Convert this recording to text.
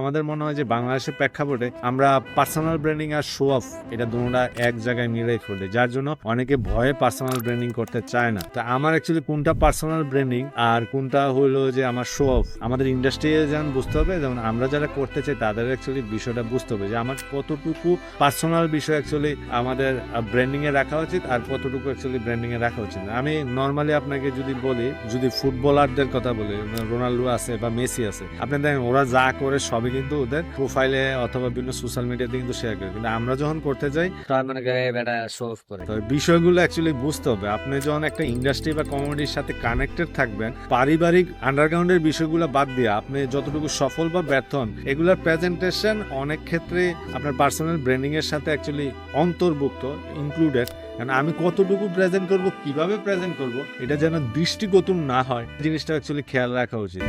আমাদের মনে হয় যে বাংলাদেশের প্রেক্ষাপটে আমরা পার্সোনাল ব্র্যান্ডিং আর শো অফ এটা দুটোটা এক জায়গায় মিলাই ফেলে যার জন্য অনেকে ভয়ে পার্সোনাল ব্র্যান্ডিং করতে চায় না। তা আমার অ্যাকচুয়ালি কোনটা পার্সোনাল ব্র্যান্ডিং আর কোনটা হলো যে আমার শো অফ আমাদের ইন্ডাস্ট্রি যেমন বুঝতে হবে, যেমন আমরা যারা করতে চাই তাদের অ্যাকচুয়ালি বিষয়টা বুঝতে হবে যে আমার কতটুকু পার্সোনাল বিষয় অ্যাকচুয়ালি আমাদের ব্র্যান্ডিং এ রাখা উচিত আর কতটুকু অ্যাকচুয়ালি ব্র্যান্ডিং এ রাখা উচিত। আমি নর্মালি আপনাকে যদি বলি, যদি ফুটবলারদের কথা বলি, রোনাল্ডো আছে বা মেসি আছে, আপনি দেখেন ওরা যা করে সবই কিন্তু ওদের প্রোফাইলে অথবা বিভিন্ন সোশ্যাল মিডিয়াতে কিন্তু শেয়ার করে। কিন্তু আমরা যখন করতে যাই তার মানে করে। তো বিষয়গুলো অ্যাকচুয়ালি বুঝতে হবে। আপনি যখন একটা ইন্ডাস্ট্রি বা কমিউনিটির সাথে কানেক্টেড থাকবেন পারিবারিক আন্ডারগ্রাউন্ডের বিষয়গুলো বাদ দিয়ে আপনি যতটুকু সফল বা ব্যর্থ হন এগুলোর প্রেজেন্টেশন অনেক ক্ষেত্রে আপনার পার্সোনাল ব্র্যান্ডিং এর সাথে অ্যাকচুয়ালি অন্তর্ভুক্ত ইনক্লুডেড কারণ আমি কতটুকু প্রেজেন্ট করব কীভাবে প্রেজেন্ট করব এটা যেন দৃষ্টিগোচর না হয় জিনিসটা অ্যাকচুয়ালি খেয়াল রাখা উচিত।